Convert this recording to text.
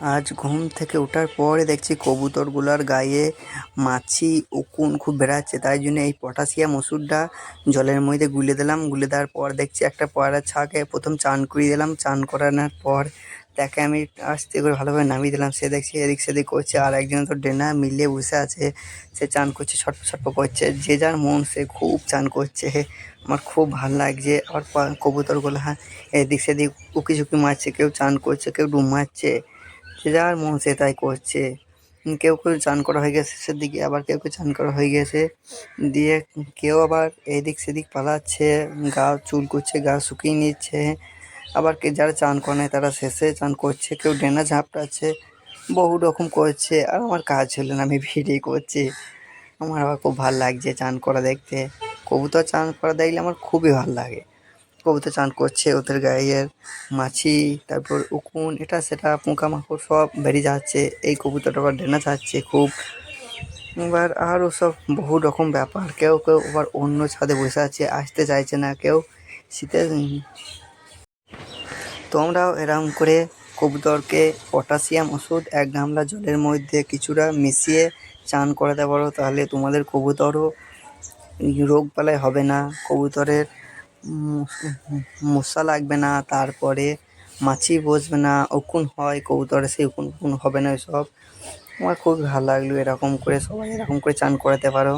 আজ ঘুম থেকে ওঠার পরে দেখছি কবুতরগুলার গায়ে মাছি, উকুন খুব বেড়াচ্ছে। তাই জন্য এই পটাশিয়াম ওষুধটা জলের মধ্যে গুলে দিলাম। গুলে দেওয়ার পর দেখছি একটা পয়রা ছাকে প্রথম চান করিয়ে দিলাম। চান করানোর পর তাকে আমি আস্তে করে ভালোভাবে নামিয়ে দিলাম। সে দেখছি এদিক সেদিক করছে আর একজন তো ডেনা মিলিয়ে বসে আছে। সে চান করছে ছটফ ছটফ করছে। যে যার মন সে খুব চান করছে। আমার খুব ভালো লাগছে। পা- কবুতরগুলো হ্যাঁ এদিক সেদিক উকি ঝুঁকি মারছে, কেউ চান করছে, কেউ ডুব মারছে। যে যার মন, সে তাই করছে। কেউ কেউ চান করা হয়ে গেছে শেষের দিকে, আবার কেউ কেউ চান করা হয়ে গেছে। দিয়ে কেউ আবার এদিক সেদিক পালাচ্ছে, গা চুল করছে, গা শুকিয়ে নিচ্ছে। আবার কে যারা চান করে তারা শেষে চান করছে, কেউ ডেনা ঝাপটাচ্ছে, বহু রকম করছে। আর আমার কাজ হলো না, আমি ভিডিও করছি। আমার আবার খুব ভালো লাগছে চান করা দেখতে। কবুতর চান করা দেখলে আমার খুবই ভালো লাগে। কবুতর চান করছে, ওদের গায়ের মাছি, তারপর উকুন, এটা, সেটা, পোকামাকড় সব বেরিয়ে যাচ্ছে। এই কবুতরটা আবার ডেনা যাচ্ছে খুব। এবার আরও সব বহু রকম ব্যাপার। কেউ কেউ আবার অন্য ছাদে বসে আছে, আসতে চাইছে না, কেউ শীতে তোমরাও এরকম করে কবুতরকে পটাশিয়াম ওষুধ, এক গামলা জলের মধ্যে কিছুটা মিশিয়ে চান করাতে পারো তাহলে তোমাদের কবুতরও রোগ বালাই হবে না। কবুতরের মশা লাগবে না, তারপরে মাছি বসবে না উকুন হয়, কবুতরে সেই উকুন উকুন হবে না সব আমার খুব ভালো লাগল এরকম করে, সবাই এরকম করে চান করাতে পারো।